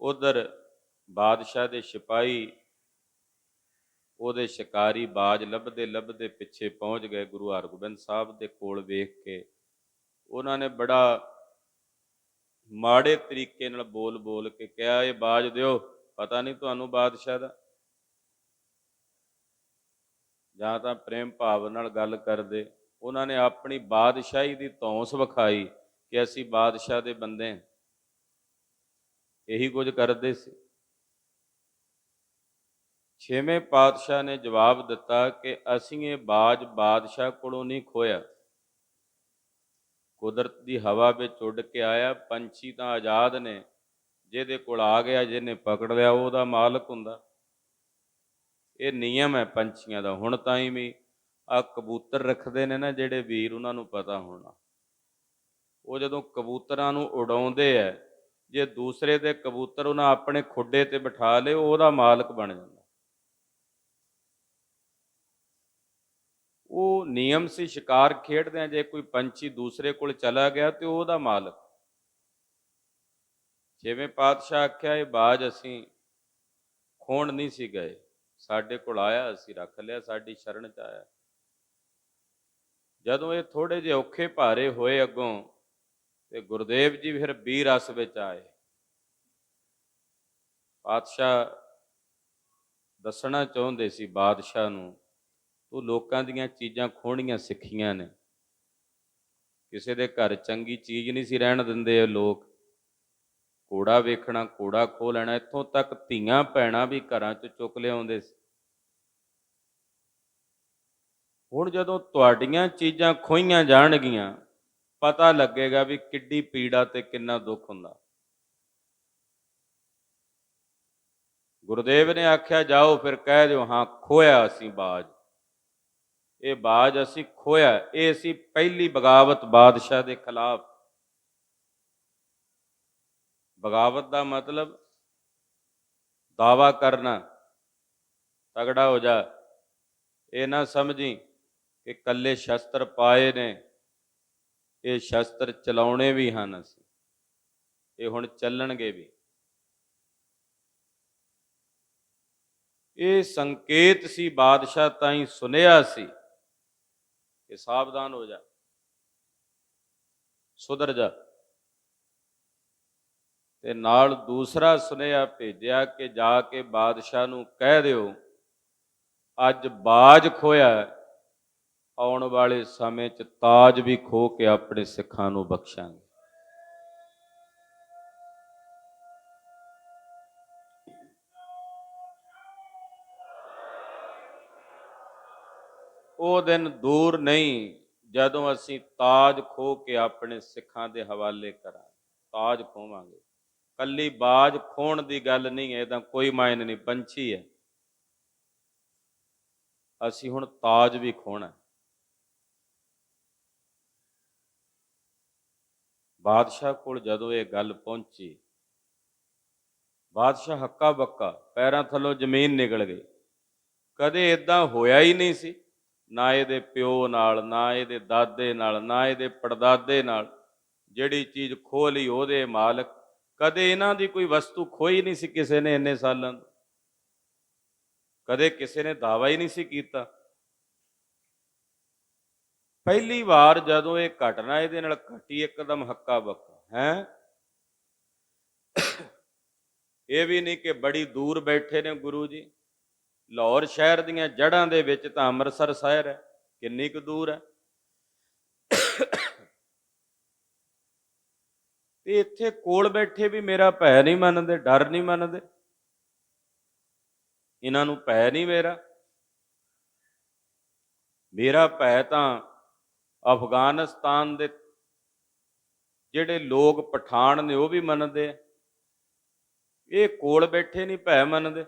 ਉਧਰ ਬਾਦਸ਼ਾਹ ਦੇ ਸਿਪਾਹੀ ਉਹਦੇ ਸ਼ਿਕਾਰੀ ਬਾਜ ਲੱਭਦੇ ਲੱਭਦੇ ਪਿੱਛੇ ਪਹੁੰਚ ਗਏ ਗੁਰੂ ਹਰਗੋਬਿੰਦ ਸਾਹਿਬ ਦੇ ਕੋਲ ਵੇਖ ਕੇ। ਉਹਨਾਂ ਨੇ ਬੜਾ ਮਾੜੇ ਤਰੀਕੇ ਨਾਲ ਬੋਲ ਬੋਲ ਕੇ ਕਿਹਾ, ਇਹ ਬਾਜ ਦਿਓ, ਪਤਾ ਨਹੀਂ ਤੁਹਾਨੂੰ ਬਾਦਸ਼ਾਹ ਦਾ? ਜਾਂ ਤਾਂ ਪ੍ਰੇਮ ਭਾਵ ਨਾਲ ਗੱਲ ਕਰਦੇ ਉਹਨਾਂ ਨੇ ਆਪਣੀ ਬਾਦਸ਼ਾਹੀ ਦੀ ਧੌਂਸ ਵਿਖਾਈ ਕਿ ਅਸੀਂ ਬਾਦਸ਼ਾਹ ਦੇ ਬੰਦੇ ਹਾਂ। ਇਹੀ ਕੁਝ ਕਰਦੇ ਸੀ। ਛੇਵੇਂ ਪਾਤਸ਼ਾਹ ਨੇ ਜਵਾਬ ਦਿੱਤਾ ਕਿ ਅਸੀਂ ਇਹ ਬਾਜ ਬਾਦਸ਼ਾਹ ਕੋਲੋਂ ਨਹੀਂ ਖੋਇਆ ਕੁਦਰਤ ਦੀ ਹਵਾ ਵਿੱਚ ਉੱਡ ਕੇ ਆਇਆ, ਪੰਛੀ ਤਾਂ ਆਜ਼ਾਦ ਨੇ, ਜਿਹਦੇ ਕੋਲ ਆ ਗਿਆ, ਜਿਹਨੇ ਪਕੜ ਲਿਆ, ਉਹਦਾ ਮਾਲਕ ਹੁੰਦਾ। ਇਹ ਨਿਯਮ ਹੈ ਪੰਛੀਆਂ ਦਾ, ਹੁਣ ਤਾਂ ਹੀ ਵੀ ਆ ਕਬੂਤਰ ਰੱਖਦੇ ਨੇ ਨਾ ਜਿਹੜੇ ਵੀਰ ਉਹਨਾਂ ਨੂੰ ਪਤਾ ਹੋਣਾ। ਉਹ ਜਦੋਂ ਕਬੂਤਰਾਂ ਨੂੰ ਉਡਾਉਂਦੇ ਐ, ਜੇ ਦੂਸਰੇ ਦੇ ਕਬੂਤਰ ਉਹਨਾਂ ਆਪਣੇ ਖੁੱਡੇ ਤੇ ਬਿਠਾ ਲਏ ਉਹਦਾ ਮਾਲਕ ਬਣ ਜਾਂਦਾ। ਉਹ ਨਿਯਮ ਸੀ, ਸ਼ਿਕਾਰ ਖੇਡਦੇ ਆ ਜੇ ਕੋਈ ਪੰਛੀ ਦੂਸਰੇ ਕੋਲ ਚਲਾ ਗਿਆ ਤੇ ਉਹਦਾ ਮਾਲਕ। ਜਿਵੇਂ ਪਾਤਸ਼ਾਹ ਆਖਿਆ, ਇਹ ਬਾਜ ਅਸੀਂ ਖੋਣ ਨਹੀਂ ਸੀ ਗਏ। ਸਾਡੇ ਕੋਲ ਆਇਆ, ਅਸੀਂ ਰੱਖ ਲਿਆ, ਸਾਡੀ ਸ਼ਰਨ ਚ ਆਇਆ। ਜਦੋਂ ਇਹ ਥੋੜੇ ਜਿਹੇ ਔਖੇ ਭਾਰੇ ਹੋਏ ਅੱਗੋਂ ਤੇ ਗੁਰਦੇਵ ਜੀ ਫਿਰ ਬੀ ਰਸ ਵਿੱਚ ਆਏ। ਪਾਤਸ਼ਾਹ ਦੱਸਣਾ ਚਾਹੁੰਦੇ ਸੀ ਬਾਦਸ਼ਾਹ ਨੂੰ, ਤੂੰ ਲੋਕਾਂ ਦੀਆਂ ਚੀਜ਼ਾਂ ਖੋਣੀਆਂ ਸਿੱਖੀਆਂ ਨੇ। ਕਿਸੇ ਦੇ ਘਰ ਚੰਗੀ ਚੀਜ਼ ਨਹੀਂ ਸੀ ਰਹਿਣ ਦਿੰਦੇ ਲੋਕ। ਕੋੜਾ ਵੇਖਣਾ ਕੋੜਾ ਖੋ ਲੈਣਾ, ਇੱਥੋਂ ਤੱਕ ਧੀਆਂ ਭੈਣਾਂ ਵੀ ਘਰਾਂ 'ਚ ਚੁੱਕ ਲਿਆਉਂਦੇ ਸੀ। ਹੁਣ ਜਦੋਂ ਤੁਹਾਡੀਆਂ ਚੀਜ਼ਾਂ ਖੋਈਆਂ ਜਾਣਗੀਆਂ, ਪਤਾ ਲੱਗੇਗਾ ਵੀ ਕਿੱਡੀ ਪੀੜਾ ਤੇ ਕਿੰਨਾ ਦੁੱਖ ਹੁੰਦਾ। ਗੁਰਦੇਵ ਨੇ ਆਖਿਆ, ਜਾਓ ਫਿਰ ਕਹਿ ਦਿਓ, ਹਾਂ, ਖੋਇਆ ਅਸੀਂ ਬਾਜ। ਇਹ ਬਾਜ ਅਸੀਂ ਖੋਇਆ, ਇਹ ਅਸੀਂ ਪਹਿਲੀ ਬਗਾਵਤ ਬਾਦਸ਼ਾਹ ਦੇ ਖਿਲਾਫ। ਬਗਾਵਤ ਦਾ ਮਤਲਬ, ਦਾਵਾ ਕਰਨਾ, ਤਗੜਾ ਹੋ ਜਾ, ਇਹ ਨਾ ਸਮਝੀ ਕਿ ਕੱਲੇ ਸ਼ਸਤਰ ਪਾਏ ਨੇ, ਇਹ ਸ਼ਸਤਰ ਚਲਾਉਣੇ ਵੀ ਹਨ ਅਸੀਂ, ਇਹ ਹੁਣ ਚੱਲਣਗੇ ਵੀ। ਇਹ ਸੰਕੇਤ ਸੀ, ਬਾਦਸ਼ਾਹ ਤਾਈਂ ਸੁਨਿਆ ਸੀ ਕਿ ਸਾਵਧਾਨ ਹੋ ਜਾ, ਸੁਧਰ ਜਾ। ਤੇ ਨਾਲ ਦੂਸਰਾ ਸੁਨੇਹਾ ਭੇਜਿਆ ਕਿ ਜਾ ਕੇ ਬਾਦਸ਼ਾਹ ਨੂੰ ਕਹਿ ਦਿਓ, ਅੱਜ ਬਾਜ ਖੋਇਆ ਆਉਣ ਵਾਲੇ ਸਮੇਂ 'ਚ ਤਾਜ ਵੀ ਖੋ ਕੇ ਆਪਣੇ ਸਿੱਖਾਂ ਨੂੰ ਬਖਸ਼ਾਂਗੇ। ਉਹ ਦਿਨ ਦੂਰ ਨਹੀਂ ਜਦੋਂ ਅਸੀਂ ਤਾਜ ਖੋ ਕੇ ਆਪਣੇ ਸਿੱਖਾਂ ਦੇ ਹਵਾਲੇ ਕਰਾਂ ਤਾਜ ਖੋਵਾਂਗੇ। ਕੱਲੀ ਬਾਜ ਖੋਣ ਦੀ ਗੱਲ ਨਹੀਂ ਹੈ ਤਾਂ ਕੋਈ ਮਾਇਨੇ ਨਹੀਂ, ਪੰਛੀ ਹੈ। ਅਸੀਂ ਹੁਣ ਤਾਜ ਵੀ ਖੋਣਾ ਬਾਦਸ਼ਾਹ ਕੋਲ ਜਦੋਂ ਇਹ ਗੱਲ ਪਹੁੰਚੀ, ਬਾਦਸ਼ਾਹ ਹੱਕਾ ਬੱਕਾ, ਪੈਰਾਂ ਥੱਲੋਂ ਜ਼ਮੀਨ ਨਿਕਲ ਗਈ। ਕਦੇ ਇਦਾਂ ਹੋਇਆ ਹੀ ਨਹੀਂ ਸੀ, ਨਾ ਇਹਦੇ ਪਿਓ ਨਾਲ, ਨਾ ਇਹਦੇ ਦਾਦੇ ਨਾਲ, ਨਾ ਇਹਦੇ ਪੜਦਾਦੇ ਨਾਲ, ਜਿਹੜੀ ਚੀਜ਼ ਖੋਹ ਲਈ ਉਹਦੇ ਮਾਲਕ, ਕਦੇ ਇਹਨਾਂ ਦੀ ਕੋਈ ਵਸਤੂ ਖੋਈ ਨਹੀਂ ਸੀ ਕਿਸੇ ਨੇ ਇੰਨੇ ਸਾਲਾਂ ਤੋਂ। ਕਦੇ ਕਿਸੇ ਨੇ ਦਾਵਾ ਹੀ ਨਹੀਂ ਸੀ ਕੀਤਾ। ਪਹਿਲੀ ਵਾਰ ਜਦੋਂ ਇਹ ਘਟਨਾ ਇਹਦੇ ਨਾਲ ਘਟੀ, ਇੱਕਦਮ ਹੱਕਾ ਬੱਕਾ ਹੈ? ਇਹ ਵੀ ਨਹੀਂ ਕਿ ਬੜੀ ਦੂਰ ਬੈਠੇ ਨੇ ਗੁਰੂ ਜੀ। ਲਾਹੌਰ ਸ਼ਹਿਰ ਦੀਆਂ ਜੜ੍ਹਾਂ ਦੇ ਵਿੱਚ ਤਾਂ ਅੰਮ੍ਰਿਤਸਰ ਸ਼ਹਿਰ ਹੈ, ਕਿੰਨੀ ਕੁ ਦੂਰ ਹੈ? ਤੇ ਇੱਥੇ ਕੋਲ ਬੈਠੇ ਵੀ ਮੇਰਾ ਭੈ ਨਹੀਂ ਮੰਨਦੇ, ਡਰ ਨਹੀਂ ਮੰਨਦੇ। ਇਹਨਾਂ ਨੂੰ ਭੈ ਨਹੀਂ ਮੇਰਾ। ਮੇਰਾ ਭੈ ਤਾਂ ਅਫਗਾਨਿਸਤਾਨ ਦੇ ਜਿਹੜੇ ਲੋਕ ਪਠਾਨ ਨੇ ਉਹ ਵੀ ਮੰਨਦੇ ਆ। ਇਹ ਕੋਲ ਬੈਠੇ ਨਹੀਂ, ਭੈ ਮੰਨਦੇ।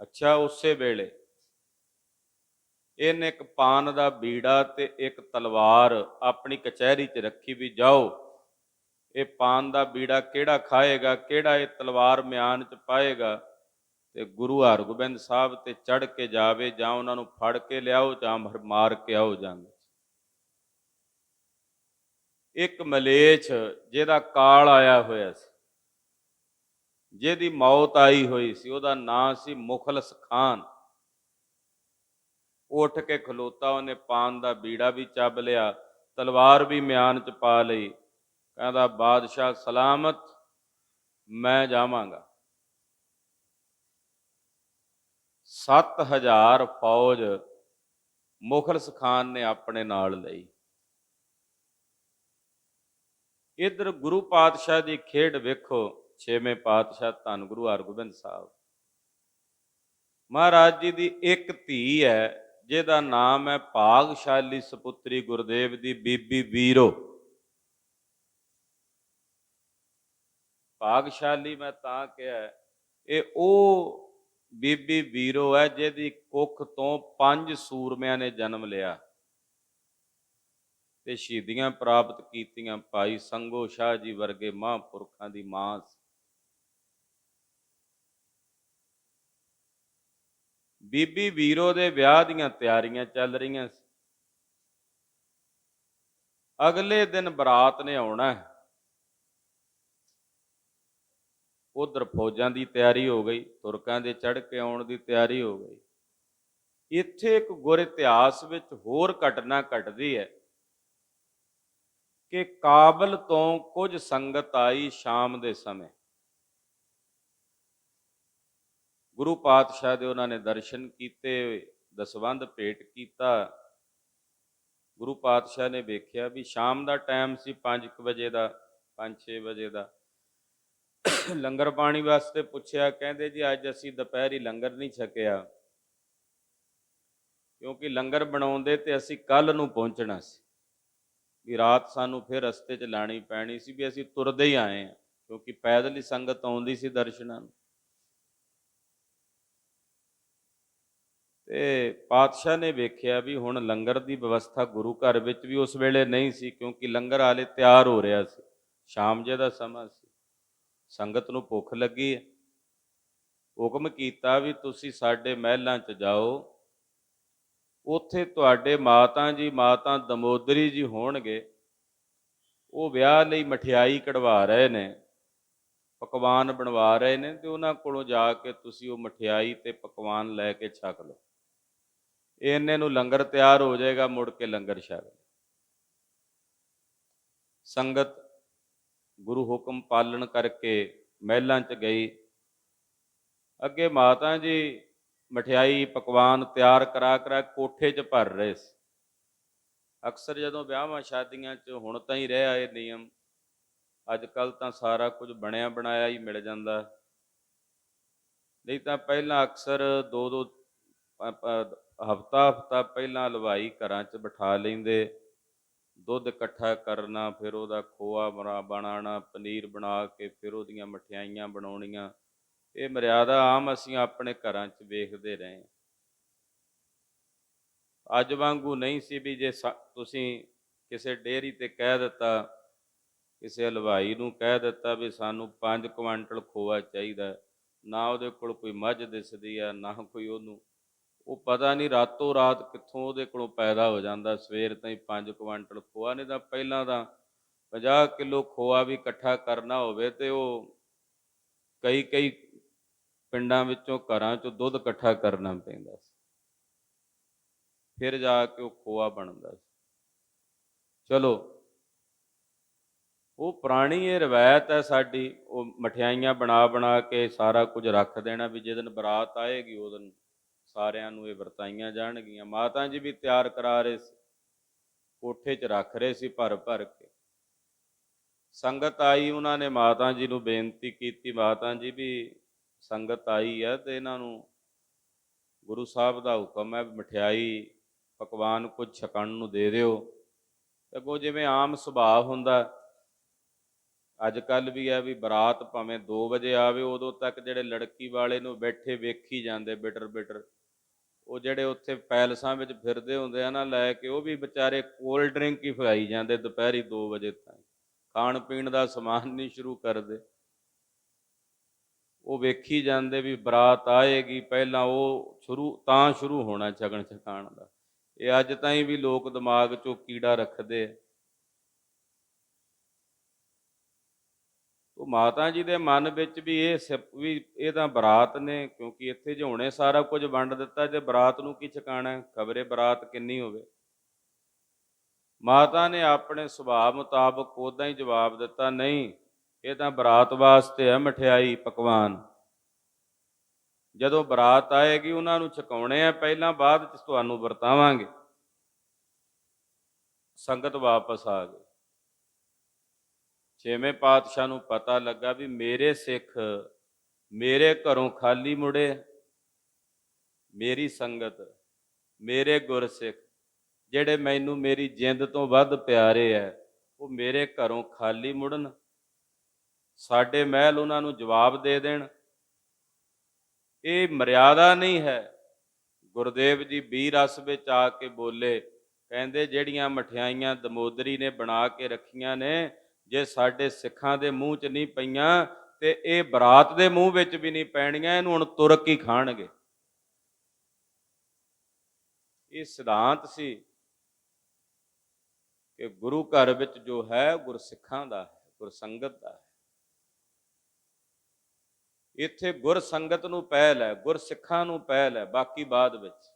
ਅੱਛਾ, ਉਸੇ ਵੇਲੇ ਇਹਨੇ ਇੱਕ ਪਾਨ ਦਾ ਬੀੜਾ ਤੇ ਇੱਕ ਤਲਵਾਰ ਆਪਣੀ ਕਚਹਿਰੀ 'ਚ ਰੱਖੀ ਵੀ ਜਾਓ, ਇਹ ਪਾਨ ਦਾ ਬੀੜਾ ਕਿਹੜਾ ਖਾਏਗਾ, ਕਿਹੜਾ ਇਹ ਤਲਵਾਰ ਮਿਆਨ 'ਚ ਪਾਏਗਾ? ਤੇ ਗੁਰੂ ਹਰਗੋਬਿੰਦ ਸਾਹਿਬ ਤੇ ਚੜ ਕੇ ਜਾਵੇ ਜਾਂ ਉਹਨਾਂ ਨੂੰ ਫੜ ਕੇ ਲਿਆਓ ਜਾਂ ਮਾਰ ਕੇ ਆਓ ਜੰਗ ਇੱਕ ਮਲੇਛ ਜਿਹਦਾ ਕਾਲ ਆਇਆ ਹੋਇਆ ਸੀ। ਜਿਹਦੀ ਮੌਤ ਆਈ ਹੋਈ ਸੀ, ਉਹਦਾ ਨਾਂ ਸੀ ਮੁਖਲਸ ਖਾਨ। ਉੱਠ ਕੇ ਖਲੋਤਾ, ਉਹਨੇ ਪਾਨ ਦਾ ਬੀੜਾ ਵੀ ਚੱਬ ਲਿਆ, ਤਲਵਾਰ ਵੀ ਮਿਆਨ ਚ ਪਾ ਲਈ। ਕਹਿੰਦਾ, ਬਾਦਸ਼ਾਹ, ਸਲਾਮਤ, ਮੈਂ ਜਾਵਾਂਗਾ। 7000 ਫੌਜ ਮੁਖਲਸ ਖਾਨ ਨੇ ਆਪਣੇ ਨਾਲ ਲਈ। ਇਧਰ ਗੁਰੂ ਪਾਤਸ਼ਾਹ ਦੀ ਖੇਡ ਵੇਖੋ, ਛੇਵੇਂ ਪਾਤਸ਼ਾਹ ਧੰਨ ਗੁਰੂ ਹਰਗੋਬਿੰਦ ਸਾਹਿਬ। ਮਹਾਰਾਜ ਜੀ ਦੀ ਇੱਕ ਧੀ ਹੈ, ਜਿਹਦਾ ਨਾਮ ਹੈ ਭਾਗਸ਼ਾਲੀ ਸੁਪੁੱਤਰੀ ਗੁਰਦੇਵ ਦੀ ਬੀਬੀ ਵੀਰੋ। ਭਾਗਸ਼ਾਲੀ ਮੈਂ ਤਾਂ ਕਿਹਾ, ਇਹ ਉਹ ਬੀਬੀ ਵੀਰੋ ਹੈ, ਜਿਹਦੀ ਕੁੱਖ ਤੋਂ ਪੰਜ ਸੂਰਮਿਆਂ ਨੇ ਜਨਮ ਲਿਆ। ਤੇ ਸ਼ਹੀਦੀਆਂ ਪ੍ਰਾਪਤ ਕੀਤੀਆਂ ਭਾਈ ਸੰਗੋ ਸ਼ਾਹ ਜੀ ਵਰਗੇ ਮਹਾਂਪੁਰਖਾਂ ਦੀ ਮਾਂ ਸੀ ਬੀਬੀ ਵੀਰੋ ਦੇ ਵਿਆਹ ਦੀਆਂ ਤਿਆਰੀਆਂ ਚੱਲ ਰਹੀਆਂ ਸੀ। ਅਗਲੇ ਦਿਨ ਬਰਾਤ ਨੇ ਆਉਣਾ ਹੈ। ਉਧਰ ਫੌਜਾਂ ਦੀ ਤਿਆਰੀ ਹੋ ਗਈ, ਤੁਰਕਾਂ ਦੇ ਚੜ੍ਹ ਕੇ ਆਉਣ ਦੀ ਤਿਆਰੀ ਹੋ ਗਈ। ਇੱਥੇ ਇੱਕ ਗੁਰ ਇਤਿਹਾਸ ਵਿੱਚ ਹੋਰ ਘਟਨਾ ਘਟਦੀ ਹੈ ਕਿ ਕਾਬਲ ਤੋਂ ਕੁਝ ਸੰਗਤ ਆਈ ਸ਼ਾਮ ਦੇ ਸਮੇਂ। ਗੁਰੂ ਪਾਤਸ਼ਾਹ ਦੇ ਉਹਨਾਂ ਨੇ ਦਰਸ਼ਨ ਕੀਤੇ, ਦਸਵੰਧ ਭੇਟ ਕੀਤਾ। ਗੁਰੂ ਪਾਤਸ਼ਾਹ ਨੇ ਵੇਖਿਆ ਵੀ ਸ਼ਾਮ ਦਾ ਟਾਈਮ ਸੀ 5 ਵਜੇ ਦਾ 5-6 ਵਜੇ ਦਾ। ਲੰਗਰ ਪਾਣੀ ਵਾਸਤੇ ਪੁੱਛਿਆ, ਕਹਿੰਦੇ ਜੀ ਅੱਜ ਅਸੀਂ ਦੁਪਹਿਰੀ ਲੰਗਰ ਨਹੀਂ ਛਕਿਆ। ਕਿਉਂਕਿ ਲੰਗਰ ਬਣਾਉਂਦੇ ਤੇ ਅਸੀਂ ਕੱਲ ਨੂੰ ਪਹੁੰਚਣਾ ਸੀ। ਵੀ ਰਾਤ ਸਾਨੂੰ ਫਿਰ ਰਸਤੇ 'ਚ ਲਾਣੀ ਪੈਣੀ ਸੀ ਵੀ ਅਸੀਂ ਤੁਰਦੇ ਹੀ ਆਏ ਹਾਂ, ਕਿਉਂਕਿ ਪੈਦਲ ਹੀ ਸੰਗਤ ਆਉਂਦੀ ਸੀ ਦਰਸ਼ਨਾਂ ਨੂੰ। ਤੇ ਪਾਤਸ਼ਾਹ ਨੇ ਵੇਖਿਆ ਵੀ ਹੁਣ ਲੰਗਰ ਦੀ ਵਿਵਸਥਾ ਗੁਰੂ ਘਰ ਵਿੱਚ ਵੀ ਉਸ ਵੇਲੇ ਨਹੀਂ ਸੀ, ਕਿਉਂਕਿ ਲੰਗਰ ਹਾਲੇ ਤਿਆਰ ਹੋ ਰਿਹਾ ਸੀ। ਸ਼ਾਮ ਜੇ ਦਾ ਸਮਾਂ ਸੀ। ਸੰਗਤ ਨੂੰ ਭੁੱਖ ਲੱਗੀ ਹੈ। ਹੁਕਮ ਕੀਤਾ ਵੀ ਤੁਸੀਂ ਸਾਡੇ ਮਹਿਲਾਂ 'ਚ ਜਾਓ। ਉੱਥੇ ਤੁਹਾਡੇ ਮਾਤਾ ਜੀ, ਮਾਤਾ ਦਮੋਦਰੀ ਜੀ ਹੋਣਗੇ। ਉਹ ਵਿਆਹ ਲਈ ਮਠਿਆਈ ਕਢਵਾ ਰਹੇ ਨੇ, ਪਕਵਾਨ ਬਣਵਾ ਰਹੇ ਨੇ ਤੇ ਉਹਨਾਂ ਕੋਲੋਂ ਜਾ ਕੇ ਤੁਸੀਂ ਉਹ ਮਠਿਆਈ ਤੇ ਪਕਵਾਨ ਲੈ ਕੇ ਛਕ ਲਓ। ਇਹਨੇ ਨੂੰ ਲੰਗਰ ਤਿਆਰ ਹੋ ਜਾਏਗਾ, ਮੁੜ ਕੇ ਲੰਗਰ ਛਕ ਸੰਗਤ ਗੁਰੂ ਹੁਕਮ ਪਾਲਣ ਕਰਕੇ ਮਹਿਲਾਂ 'ਚ ਗਈ। ਅੱਗੇ ਮਾਤਾ ਜੀ ਮਠਿਆਈ ਪਕਵਾਨ ਤਿਆਰ ਕਰਾ ਕਰਾ ਕੋਠੇ 'ਚ ਭਰ ਰਹੇ ਸੀ। ਅਕਸਰ ਜਦੋਂ ਵਿਆਹਾਂ ਸ਼ਾਦੀਆਂ 'ਚ ਹੁਣ ਤਾਂ ਹੀ ਰਹਿ ਆਏ ਨਿਯਮ। ਅੱਜ ਕੱਲ ਤਾਂ ਸਾਰਾ ਕੁਝ ਬਣਿਆ ਬਣਾਇਆ ਹੀ ਮਿਲ ਜਾਂਦਾ। ਨਹੀਂ ਤਾਂ ਪਹਿਲਾਂ ਅਕਸਰ ਦੋ ਦੋ ਹਫਤਾ ਹਫਤਾ ਪਹਿਲਾਂ ਹਲਵਾਈ ਘਰਾਂ 'ਚ ਬਿਠਾ ਲੈਂਦੇ। ਦੁੱਧ ਇਕੱਠਾ ਕਰਨਾ, ਫਿਰ ਉਹਦਾ ਖੋਆ ਬਣਾ, ਬਣਾਉਣਾ, ਪਨੀਰ ਬਣਾ ਕੇ ਫਿਰ ਉਹਦੀਆਂ ਮਠਿਆਈਆਂ ਬਣਾਉਣੀਆਂ ਇਹ ਮਰਿਆਦਾ ਆਮ ਅਸੀਂ ਆਪਣੇ ਘਰਾਂ 'ਚ ਵੇਖਦੇ ਰਹੇ ਹਾਂ। ਅੱਜ ਵਾਂਗੂ ਨਹੀਂ ਸੀ ਵੀ ਜੇ ਸਾ- ਤੁਸੀਂ ਕਿਸੇ ਡੇਅਰੀ ਤੇ ਕਹਿ ਦਿੱਤਾ, ਕਿਸੇ ਹਲਵਾਈ ਨੂੰ ਕਹਿ ਦਿੱਤਾ ਵੀ ਸਾਨੂੰ 5 ਕੁਇੰਟਲ ਖੋਆ ਚਾਹੀਦਾ, ਨਾ ਉਹਦੇ ਕੋਲ ਕੋਈ ਮੱਝ ਦਿਸਦੀ ਆ, ਨਾ ਕੋਈ ਉਹਨੂੰ ਉਹ ਪਤਾ ਨਹੀਂ ਰਾਤੋਂ ਰਾਤ ਕਿੱਥੋਂ ਉਹਦੇ ਕੋਲੋਂ ਪੈਦਾ ਹੋ ਜਾਂਦਾ, ਸਵੇਰ ਤਾਈਂ 5 ਕੁਆਂਟਲ ਖੋਆ ਨੇ ਤਾਂ ਪਹਿਲਾਂ ਤਾਂ 50 ਕਿਲੋ ਖੋਆ ਵੀ ਇਕੱਠਾ ਕਰਨਾ ਹੋਵੇ ਤੇ ਉਹ ਕਈ ਕਈ ਪਿੰਡਾਂ ਵਿੱਚੋਂ ਘਰਾਂ ਚੋਂ ਦੁੱਧ ਇਕੱਠਾ ਕਰਨਾ ਪੈਂਦਾ ਸੀ। ਫਿਰ ਜਾ ਕੇ ਉਹ ਖੋਆ ਬਣਦਾ ਸੀ। ਚਲੋ, ਉਹ ਪੁਰਾਣੀ ਇਹ ਰਵਾਇਤ ਹੈ ਸਾਡੀ, ਉਹ ਮਠਿਆਈਆਂ ਬਣਾ ਬਣਾ ਕੇ ਸਾਰਾ ਕੁਝ ਰੱਖ ਦੇਣਾ ਵੀ ਜਿਸ ਦਿਨ ਬਰਾਤ ਆਏਗੀ ਉਹ ਦਿਨ ਸਾਰਿਆਂ ਨੂੰ ਇਹ ਵਰਤਾਈਆਂ ਜਾਣਗੀਆਂ। ਮਾਤਾ ਜੀ ਵੀ ਤਿਆਰ ਕਰਾ ਰਹੇ ਸੀ। ਕੋਠੇ 'ਚ ਰੱਖ ਰਹੇ ਸੀ ਭਰ ਭਰ ਕੇ। ਸੰਗਤ ਆਈ, ਉਹਨਾਂ ਨੇ ਮਾਤਾ ਜੀ ਨੂੰ ਬੇਨਤੀ ਕੀਤੀ। ਮਾਤਾ ਜੀ ਵੀ ਸੰਗਤ ਆਈ ਹੈ ਤੇ ਇਹਨਾਂ ਨੂੰ ਗੁਰੂ ਸਾਹਿਬ ਦਾ ਹੁਕਮ ਹੈ, ਮਠਿਆਈ ਪਕਵਾਨ ਕੁਝ ਛਕਣ ਨੂੰ ਦੇ ਦਿਓ। ਤੇ ਅੱਗੋਂ ਜਿਵੇਂ ਆਮ ਸੁਭਾਅ ਹੁੰਦਾ ਅੱਜ ਕੱਲ ਵੀ ਹੈ ਵੀ ਬਰਾਤ ਭਾਵੇਂ 2 ਵਜੇ ਆਵੇ, ਉਦੋਂ ਤੱਕ ਜਿਹੜੇ ਲੜਕੀ ਵਾਲੇ ਨੂੰ ਬੈਠੇ ਵੇਖੀ ਜਾਂਦੇ ਬਿਟਰ ਬਿਟਰ ਉਹ ਜਿਹੜੇ ਉੱਥੇ ਪੈਲਸਾਂ ਵਿੱਚ ਫਿਰਦੇ ਹੁੰਦੇ ਆ ਨਾ, ਲੈ ਕੇ ਉਹ ਵੀ ਵਿਚਾਰੇ ਕੋਲਡ ਡਰਿੰਕ ਹੀ ਫਗਾਈ ਜਾਂਦੇ ਦੁਪਹਿਰੀ 2 ਵਜੇ ਤਾਈਂ। ਖਾਣ ਪੀਣ ਦਾ ਸਮਾਨ ਨਹੀਂ ਸ਼ੁਰੂ ਕਰਦੇ। ਉਹ ਵੇਖੀ ਜਾਂਦੇ ਵੀ ਬਰਾਤ ਆਏਗੀ, ਪਹਿਲਾਂ ਉਹ ਸ਼ੁਰੂ, ਤਾਂ ਸ਼ੁਰੂ ਹੋਣਾ ਛਗਣ ਛਕਾਣ ਦਾ। ਇਹ ਅੱਜ ਤਾਈਂ ਵੀ ਲੋਕ ਦਿਮਾਗ 'ਚੋਂ ਕੀੜਾ ਰੱਖਦੇ ਆ। ਉਹ ਮਾਤਾ ਜੀ ਦੇ ਮਨ ਵਿੱਚ ਵੀ ਇਹ ਸਿਪ- ਵੀ ਇਹ ਤਾਂ ਬਰਾਤ ਨੇ, ਕਿਉਂਕਿ ਇੱਥੇ ਜੇ ਹੁਣੇ ਸਾਰਾ ਕੁਝ ਵੰਡ ਦਿੱਤਾ ਤੇ ਬਰਾਤ ਨੂੰ ਕੀ ਠਿਕਾਣਾ ਖਬਰੇ ਬਰਾਤ ਕਿੰਨੀ ਹੋਵੇ। ਮਾਤਾ ਨੇ ਆਪਣੇ ਸੁਭਾਅ ਮੁਤਾਬਕ ਉਦਾਂ ਹੀ ਜਵਾਬ ਦਿੱਤਾ, ਨਹੀਂ, ਇਹ ਤਾਂ ਬਰਾਤ ਵਾਸਤੇ ਹੈ ਮਠਿਆਈ, ਪਕਵਾਨ। ਜਦੋਂ ਬਰਾਤ ਆਏਗੀ, ਉਹਨਾਂ ਨੂੰ ਛਕਾਉਣੇ ਆ, ਪਹਿਲਾਂ ਬਾਅਦ ਚ ਤੁਹਾਨੂੰ ਵਰਤਾਵਾਂਗੇ। ਸੰਗਤ ਵਾਪਸ ਆ ਗਈ। ਛੇਵੇਂ ਪਾਤਸ਼ਾਹ ਨੂੰ ਪਤਾ ਲੱਗਾ ਵੀ ਮੇਰੇ ਸਿੱਖ ਮੇਰੇ ਘਰੋਂ ਖਾਲੀ ਮੁੜੇ, ਮੇਰੀ ਸੰਗਤ, ਮੇਰੇ ਗੁਰਸਿੱਖ, ਜਿਹੜੇ ਮੈਨੂੰ ਮੇਰੀ ਜਿੰਦ ਤੋਂ ਵੱਧ ਪਿਆਰੇ ਐ, ਉਹ ਮੇਰੇ ਘਰੋਂ ਖਾਲੀ ਮੁੜਨ, ਸਾਡੇ ਮਹਿਲ ਉਹਨਾਂ ਨੂੰ ਜਵਾਬ ਦੇ ਦੇਣ। ਇਹ ਮਰਿਆਦਾ ਨਹੀਂ ਹੈ। ਗੁਰਦੇਵ ਜੀ ਵੀ ਰਸ ਵਿੱਚ ਆ ਕੇ ਬੋਲੇ, ਕਹਿੰਦੇ ਜਿਹੜੀਆਂ ਮਠਿਆਈਆਂ ਦਮੋਦਰੀ ਨੇ ਬਣਾ ਕੇ ਰੱਖੀਆਂ ਨੇ ਜੇ ਸਾਡੇ ਸਿੱਖਾਂ ਦੇ ਮੂੰਹ 'ਚ ਨਹੀਂ ਪਈਆਂ ਤੇ ਇਹ ਬਰਾਤ ਦੇ ਮੂੰਹ ਵਿੱਚ ਵੀ ਨਹੀਂ ਪੈਣੀਆਂ, ਇਹਨੂੰ ਹੁਣ ਤੁਰਕ ਹੀ ਖਾਣਗੇ। ਇਹ ਸਿਧਾਂਤ ਸੀ ਕਿ ਗੁਰੂ ਘਰ ਵਿੱਚ ਜੋ ਹੈ ਗੁਰਸਿੱਖਾਂ ਦਾ ਹੈ, ਗੁਰਸੰਗਤ ਦਾ ਹੈ। ਇੱਥੇ ਗੁਰਸੰਗਤ ਨੂੰ ਪਹਿਲ ਹੈ, ਗੁਰਸਿੱਖਾਂ ਨੂੰ ਪਹਿਲ ਹੈ, ਬਾਕੀ ਬਾਅਦ ਵਿੱਚ।